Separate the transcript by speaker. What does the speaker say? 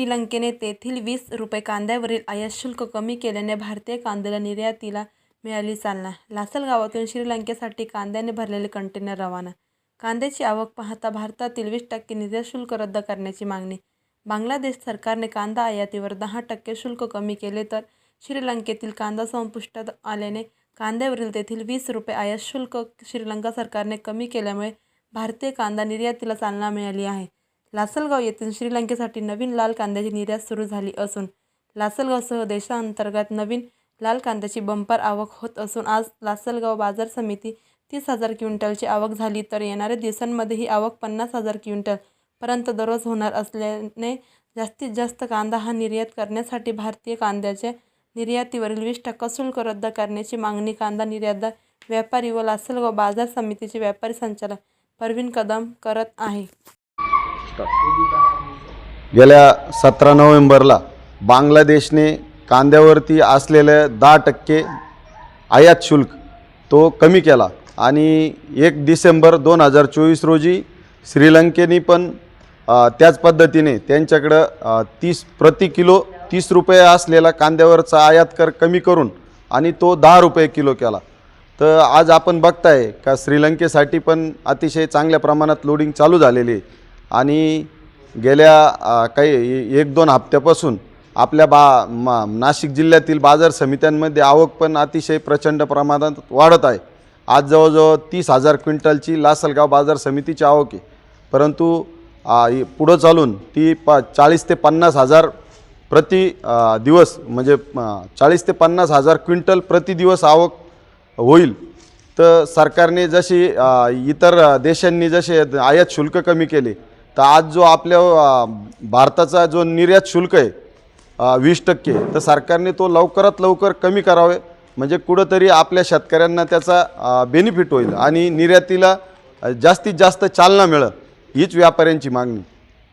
Speaker 1: श्रीलंकेने तेथील वीस रुपये कांद्यावरील आयात शुल्क कमी केल्याने भारतीय कांद्याला निर्यातीला मिळाली चालना. लासलगावातून श्रीलंकेसाठी कांद्याने भरलेले कंटेनर रवाना. कांद्याची आवक पाहता भारतातील वीस टक्के निर्यात शुल्क रद्द करण्याची मागणी. बांगलादेश सरकारने कांदा आयातीवर दहा टक्के शुल्क कमी केले तर श्रीलंकेतील कांदा संपुष्टात आल्याने कांद्यावरील तेथील वीस रुपये आयात शुल्क श्रीलंका सरकारने कमी केल्यामुळे भारतीय कांदा निर्यातीला चालना मिळाली आहे. लासलगाव येथून श्रीलंकेसाठी नवीन लाल कांद्याची निर्यात सुरू झाली असून लासलगावसह देशांतर्गत नवीन लाल कांद्याची बंपर आवक होत असून आज लासलगाव बाजार समिती तीस हजार क्विंटलची आवक झाली तर येणाऱ्या दिवसांमध्ये ही आवक पन्नास हजार क्विंटल पर्यंत दररोज होणार असल्याने जास्तीत जास्त कांदा हा निर्यात करण्यासाठी भारतीय कांद्याच्या निर्यातीवरील वीस टक्का शुल्क रद्द करण्याची मागणी कांदा निर्यातदार व्यापारी व लासलगाव बाजार समितीचे व्यापारी संचालक परवीन कदम करत आहे.
Speaker 2: गेल्या सतरा नोव्हेंबरला बांगलादेशने कांद्यावरती असलेलं दहा टक्के आयात शुल्क तो कमी केला. आणि एक डिसेंबर दोन हजार चोवीस रोजी श्रीलंकेने पण त्याच पद्धतीने त्यांच्याकडं तीस प्रति किलो तीस रुपये असलेला कांद्यावरचा आयात कर कमी करून आणि तो दहा रुपये किलो केला. तर आज आपण बघताय का श्रीलंकेसाठी पण अतिशय चांगल्या प्रमाणात लोडिंग चालू झालेली आहे. आणि गेल्या काही एक दोन हप्त्यापासून आपल्या बा मा नाशिक जिल्ह्यातील बाजार समित्यांमध्ये आवक पण अतिशय प्रचंड प्रमाणात वाढत आहे. आज जवळजवळ तीस हजार क्विंटलची लासलगाव बाजार समितीची आवक आहे. परंतु पुढं चालून ती प चाळीस ते पन्नास हजार प्रति दिवस म्हणजे चाळीस ते पन्नास हजार क्विंटल प्रति दिवस आवक होईल. तर सरकारने जशी इतर देशांनी जसे आयात शुल्क कमी केले तर आज जो आपल्या भारताचा जो निर्यात शुल्क आहे वीस टक्के तर सरकारने तो लवकरात लवकर कमी करावे. म्हणजे कुठंतरी आपल्या शेतकऱ्यांना त्याचा बेनिफिट होईल आणि निर्यातीला जास्तीत जास्त चालना मिळेल हीच व्यापाऱ्यांची मागणी.